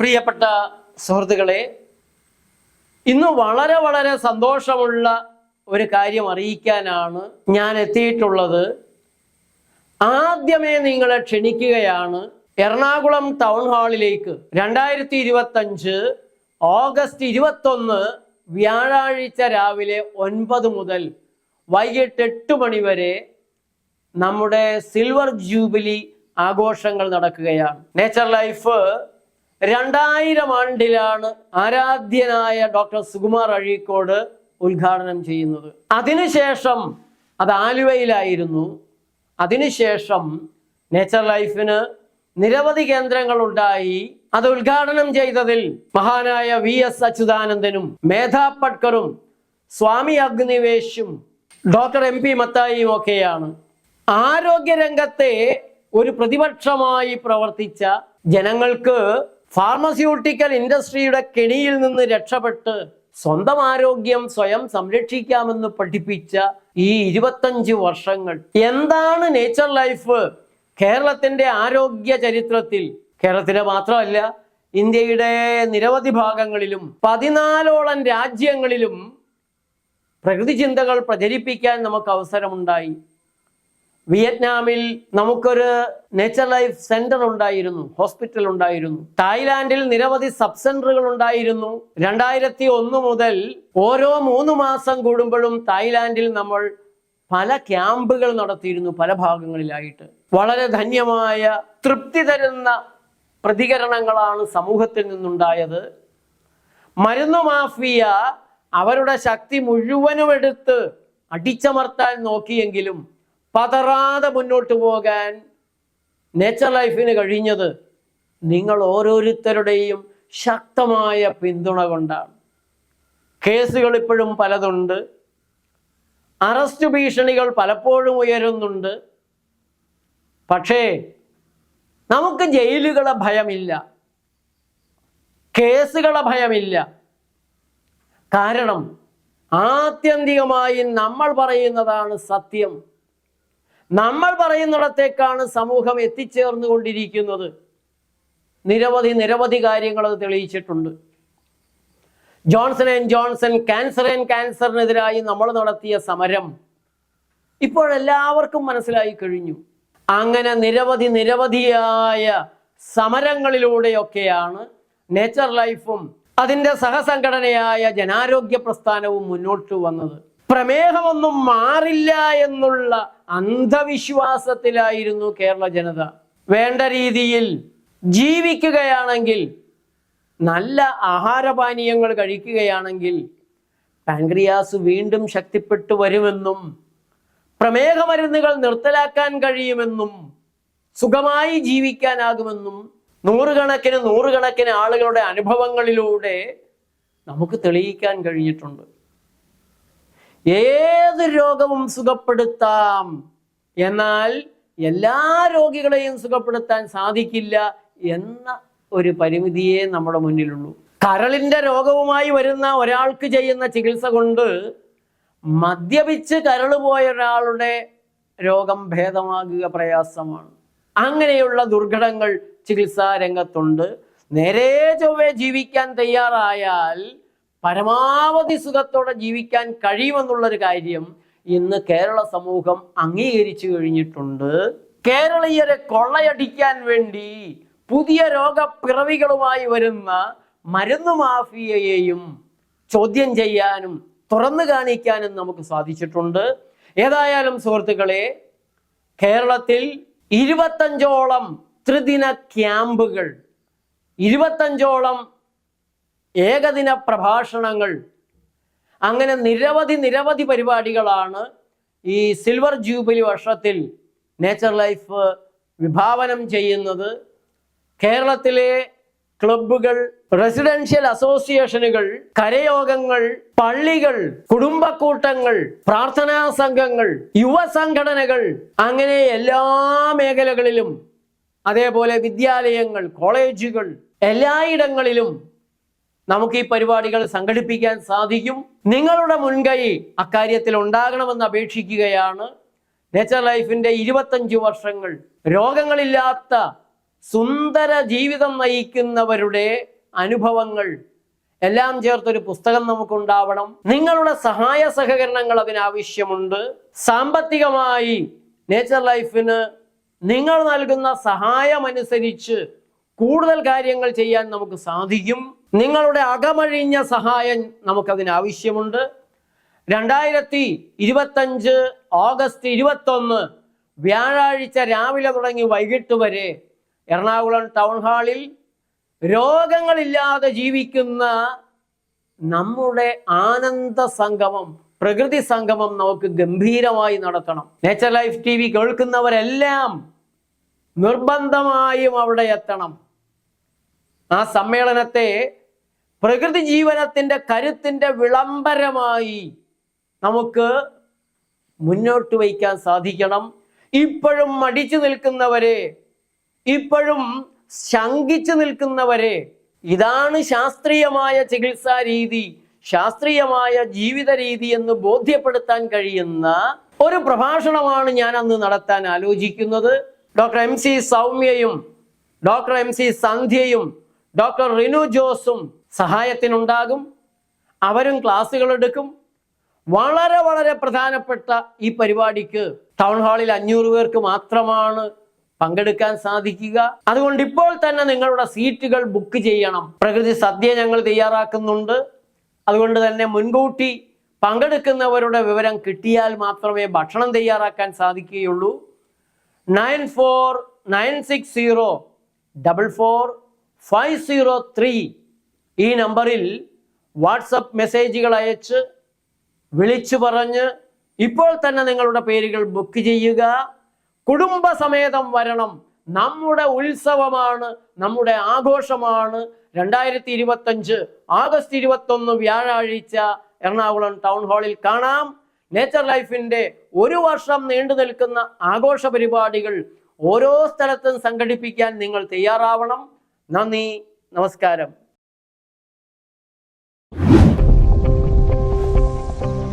പ്രിയപ്പെട്ട സുഹൃത്തുക്കളെ ഇന്ന് വളരെ വളരെ സന്തോഷമുള്ള ഒരു കാര്യം അറിയിക്കാനാണ് ഞാൻ എത്തിയിട്ടുള്ളത്. ആദ്യമേ നിങ്ങളെ ക്ഷണിക്കുകയാണ് എറണാകുളം ടൗൺ ഹാളിലേക്ക് രണ്ടായിരത്തി ഇരുപത്തഞ്ച് ഓഗസ്റ്റ് ഇരുപത്തൊന്ന് വ്യാഴാഴ്ച രാവിലെ ഒൻപത് മുതൽ വൈകിട്ട് എട്ട് മണി വരെ നമ്മുടെ സിൽവർ ജൂബിലി ആഘോഷങ്ങൾ നടക്കുകയാണ്. നേച്ചർ ലൈഫ് രണ്ടായിരം ആണ്ടിലാണ് ആരാധ്യനായ ഡോക്ടർ സുകുമാർ അഴീക്കോട് ഉദ്ഘാടനം ചെയ്യുന്നത്. അതിനുശേഷം അത് ആലുവയിലായിരുന്നു. അതിനുശേഷം നേച്ചർ ലൈഫിന് നിരവധി കേന്ദ്രങ്ങൾ ഉണ്ടായി അത് ഉദ്ഘാടനം ചെയ്തതിൽ മഹാനായ വി എസ് അച്യുതാനന്ദനും മേധാ പട്കറും സ്വാമി അഗ്നിവേശും ഡോക്ടർ എം പി മത്തായിയും ഒക്കെയാണ്. ആരോഗ്യരംഗത്തെ ഒരു പ്രതിപക്ഷമായി പ്രവർത്തിച്ച ജനങ്ങൾക്ക് ഫാർമസ്യൂട്ടിക്കൽ ഇൻഡസ്ട്രിയുടെ കെണിയിൽ നിന്ന് രക്ഷപ്പെട്ട് സ്വന്തം ആരോഗ്യം സ്വയം സംരക്ഷിക്കാമെന്ന് പഠിപ്പിച്ച ഈ ഇരുപത്തഞ്ച് വർഷങ്ങൾ. എന്താണ് നേച്ചർ ലൈഫ് കേരളത്തിന്റെ ആരോഗ്യ ചരിത്രത്തിൽ. കേരളത്തിലെ മാത്രമല്ല ഇന്ത്യയുടെ നിരവധി ഭാഗങ്ങളിലും പതിനാലോളം രാജ്യങ്ങളിലും പ്രകൃതി ചിന്തകൾ പ്രചരിപ്പിക്കാൻ നമുക്ക് അവസരമുണ്ടായി. വിയറ്റ്നാമിൽ നമുക്കൊരു നേച്ചർ ലൈഫ് സെന്റർ ഉണ്ടായിരുന്നു ഹോസ്പിറ്റൽ ഉണ്ടായിരുന്നു. തായ്ലാന്റിൽ നിരവധി സബ് സെന്ററുകൾ ഉണ്ടായിരുന്നു. രണ്ടായിരത്തി ഒന്ന് മുതൽ ഓരോ മൂന്ന് മാസം കൂടുമ്പോഴും തായ്ലാന്റിൽ നമ്മൾ പല ക്യാമ്പുകൾ നടത്തിയിരുന്നു പല ഭാഗങ്ങളിലായിട്ട്. വളരെ ധന്യമായ തൃപ്തി തരുന്ന പ്രതികരണങ്ങളാണ് സമൂഹത്തിൽ നിന്നുണ്ടായത്. മരുന്നു മാഫിയ അവരുടെ ശക്തി മുഴുവനും എടുത്ത് അടിച്ചമർത്താൻ നോക്കിയെങ്കിലും പതറാതെ മുന്നോട്ട് പോകാൻ നേച്ചർ ലൈഫിന് കഴിഞ്ഞത് നിങ്ങൾ ഓരോരുത്തരുടെയും ശക്തമായ പിന്തുണ കൊണ്ടാണ്. കേസുകൾ ഇപ്പോഴും പലതുണ്ട്. അറസ്റ്റ് ഭീഷണികൾ പലപ്പോഴും ഉയരുന്നുണ്ട്. പക്ഷേ നമുക്ക് ജയിലുകളെ ഭയമില്ല. കേസുകളെ ഭയമില്ല. കാരണം ആത്യന്തികമായി നമ്മൾ പറയുന്നതാണ് സത്യം. നമ്മൾ പറയുന്നിടത്തേക്കാണ് സമൂഹം എത്തിച്ചേർന്നുകൊണ്ടിരിക്കുന്നത്. നിരവധി നിരവധി കാര്യങ്ങൾ അത് തെളിയിച്ചിട്ടുണ്ട്. Johnson and Johnson cancer and ക്യാൻസറിനെതിരായി നമ്മൾ നടത്തിയ സമരം ഇപ്പോഴെല്ലാവർക്കും മനസ്സിലായി കഴിഞ്ഞു. അങ്ങനെ നിരവധി നിരവധിയായ സമരങ്ങളിലൂടെയൊക്കെയാണ് നേച്ചർ ലൈഫും അതിന്റെ സഹസംഘടനയായ ജനാരോഗ്യ പ്രസ്ഥാനവും മുന്നോട്ട് വന്നത്. പ്രമേഹമൊന്നും മാറില്ല എന്നുള്ള അന്ധവിശ്വാസത്തിലായിരുന്നു കേരള ജനത. വേണ്ട രീതിയിൽ ജീവിക്കുകയാണെങ്കിൽ നല്ല ആഹാരപാനീയങ്ങൾ കഴിക്കുകയാണെങ്കിൽ പാൻക്രിയാസ് വീണ്ടും ശക്തിപ്പെട്ടു വരുമെന്നും പ്രമേഹ മരുന്നുകൾ നിർത്തലാക്കാൻ കഴിയുമെന്നും സുഖമായി ജീവിക്കാനാകുമെന്നും നൂറുകണക്കിന് നൂറുകണക്കിന് ആളുകളുടെ അനുഭവങ്ങളിലൂടെ നമുക്ക് തെളിയിക്കാൻ കഴിഞ്ഞിട്ടുണ്ട്. ഏത് രോഗവും സുഖപ്പെടുത്താം. എന്നാൽ എല്ലാ രോഗികളെയും സുഖപ്പെടുത്താൻ സാധിക്കില്ല എന്ന ഒരു പരിമിതിയെ നമ്മുടെ മുന്നിലുള്ളൂ. കരളിന്റെ രോഗവുമായി വരുന്ന ഒരാൾക്ക് ചെയ്യുന്ന ചികിത്സ കൊണ്ട് മദ്യപിച്ച് കരൾ പോയ ഒരാളുടെ രോഗം ഭേദമാകുക പ്രയാസമാണ്. അങ്ങനെയുള്ള ദുർഘടങ്ങൾ ചികിത്സാ രംഗത്തുണ്ട്. നേരെ ചൊവ്വെ ജീവിക്കാൻ തയ്യാറായാൽ പരമാവധി സുഖത്തോടെ ജീവിക്കാൻ കഴിയുമെന്നുള്ളൊരു കാര്യം ഇന്ന് കേരള സമൂഹം അംഗീകരിച്ചു കഴിഞ്ഞിട്ടുണ്ട്. കേരളീയരെ കൊള്ളയടിക്കാൻ വേണ്ടി പുതിയ രോഗപ്പിറവികളുമായി വരുന്ന മരുന്ന് മാഫിയയെയും ചോദ്യം ചെയ്യാനും തുറന്നു കാണിക്കാനും നമുക്ക് സാധിച്ചിട്ടുണ്ട്. ഏതായാലും സുഹൃത്തുക്കളെ കേരളത്തിൽ ഇരുപത്തഞ്ചോളം ത്രിദിന ക്യാമ്പുകൾ ഇരുപത്തഞ്ചോളം ഏകദിന പ്രഭാഷണങ്ങൾ. അങ്ങനെ നിരവധി നിരവധി പരിപാടികളാണ് ഈ സിൽവർ ജൂബിലി വർഷത്തിൽ നേച്ചർ ലൈഫ് വിഭാവനം ചെയ്യുന്നത്. കേരളത്തിലെ ക്ലബുകൾ റെസിഡൻഷ്യൽ അസോസിയേഷനുകൾ കരയോഗങ്ങൾ പള്ളികൾ കുടുംബക്കൂട്ടങ്ങൾ പ്രാർത്ഥനാ സംഘങ്ങൾ യുവസംഘടനകൾ അങ്ങനെ എല്ലാ മേഖലകളിലും അതേപോലെ വിദ്യാലയങ്ങൾ കോളേജുകൾ എല്ലായിടങ്ങളിലും നമുക്ക് ഈ പരിപാടികൾ സംഘടിപ്പിക്കാൻ സാധിക്കും. നിങ്ങളുടെ മുൻകൈ അക്കാര്യത്തിൽ ഉണ്ടാകണമെന്ന് അപേക്ഷിക്കുകയാണ്. നേച്ചർ ലൈഫിന്റെ ഇരുപത്തഞ്ച് വർഷങ്ങൾ രോഗങ്ങളില്ലാത്ത സുന്ദര ജീവിതം നയിക്കുന്നവരുടെ അനുഭവങ്ങൾ എല്ലാം ചേർത്തൊരു പുസ്തകം നമുക്കുണ്ടാവണം. നിങ്ങളുടെ സഹായ സഹകരണങ്ങൾ അതിനാവശ്യമുണ്ട്. സാമ്പത്തികമായി നേച്ചർ ലൈഫിന് നിങ്ങൾ നൽകുന്ന സഹായമനുസരിച്ച് കൂടുതൽ കാര്യങ്ങൾ ചെയ്യാൻ നമുക്ക് സാധിക്കും. നിങ്ങളുടെ അകമഴിഞ്ഞ സഹായം നമുക്കതിന് ആവശ്യമുണ്ട്. രണ്ടായിരത്തി ഇരുപത്തഞ്ച് ഓഗസ്റ്റ് ഇരുപത്തൊന്ന് വ്യാഴാഴ്ച രാവിലെ തുടങ്ങി വൈകിട്ട് വരെ എറണാകുളം ടൗൺ ഹാളിൽ രോഗങ്ങളില്ലാതെ ജീവിക്കുന്ന നമ്മുടെ ആനന്ദ സംഗമം പ്രകൃതി സംഗമം നമുക്ക് ഗംഭീരമായി നടത്തണം. നേച്ചർ ലൈഫ് ടി വി കേൾക്കുന്നവരെല്ലാം നിർബന്ധമായും അവിടെ എത്തണം. ആ സമ്മേളനത്തെ പ്രകൃതി ജീവനത്തിന്റെ കരുത്തിന്റെ വിളംബരമായി നമുക്ക് മുന്നോട്ട് വയ്ക്കാൻ സാധിക്കണം. ഇപ്പോഴും മടിച്ചു നിൽക്കുന്നവരെ ഇപ്പോഴും ശങ്കിച്ചു നിൽക്കുന്നവരെ ഇതാണ് ശാസ്ത്രീയമായ ചികിത്സാ രീതി ശാസ്ത്രീയമായ ജീവിത രീതി എന്ന് ബോധ്യപ്പെടുത്താൻ കഴിയുന്ന ഒരു പ്രഭാഷണമാണ് ഞാൻ അന്ന് നടത്താൻ ആലോചിക്കുന്നത്. ഡോക്ടർ എം സി സൗമ്യയും ഡോക്ടർ എം സി സന്ധ്യയും ഡോക്ടർ റിനു ജോസും സഹായത്തിനുണ്ടാകും. അവരും ക്ലാസ്സുകൾ എടുക്കും. വളരെ വളരെ പ്രധാനപ്പെട്ട ഈ പരിപാടിക്ക് ടൗൺ ഹാളിൽ അഞ്ഞൂറ് പേർക്ക് മാത്രമാണ് പങ്കെടുക്കാൻ സാധിക്കുക. അതുകൊണ്ട് ഇപ്പോൾ തന്നെ നിങ്ങളുടെ സീറ്റുകൾ ബുക്ക് ചെയ്യണം. പ്രകൃതി സദ്യ ഞങ്ങൾ തയ്യാറാക്കുന്നുണ്ട്. അതുകൊണ്ട് തന്നെ മുൻകൂട്ടി പങ്കെടുക്കുന്നവരുടെ വിവരം കിട്ടിയാൽ മാത്രമേ ഭക്ഷണം തയ്യാറാക്കാൻ സാധിക്കുകയുള്ളൂ. Nine four nine six zero double four five zero three ഈ നമ്പറിൽ വാട്സപ്പ് മെസ്സേജുകൾ അയച്ച് വിളിച്ചു പറഞ്ഞ് ഇപ്പോൾ തന്നെ നിങ്ങളുടെ പേരുകൾ ബുക്ക് ചെയ്യുക. കുടുംബസമേതം വരണം. നമ്മുടെ ഉത്സവമാണ് നമ്മുടെ ആഘോഷമാണ്. രണ്ടായിരത്തി ഇരുപത്തഞ്ച് ആഗസ്റ്റ് ഇരുപത്തൊന്ന് വ്യാഴാഴ്ച എറണാകുളം ടൗൺ ഹാളിൽ കാണാം. നേച്ചർ ലൈഫിന്റെ ഒരു വർഷം നീണ്ടു നിൽക്കുന്ന ആഘോഷ പരിപാടികൾ ഓരോ സ്ഥലത്തും സംഘടിപ്പിക്കാൻ നിങ്ങൾ തയ്യാറാവണം. നന്ദി നമസ്കാരം.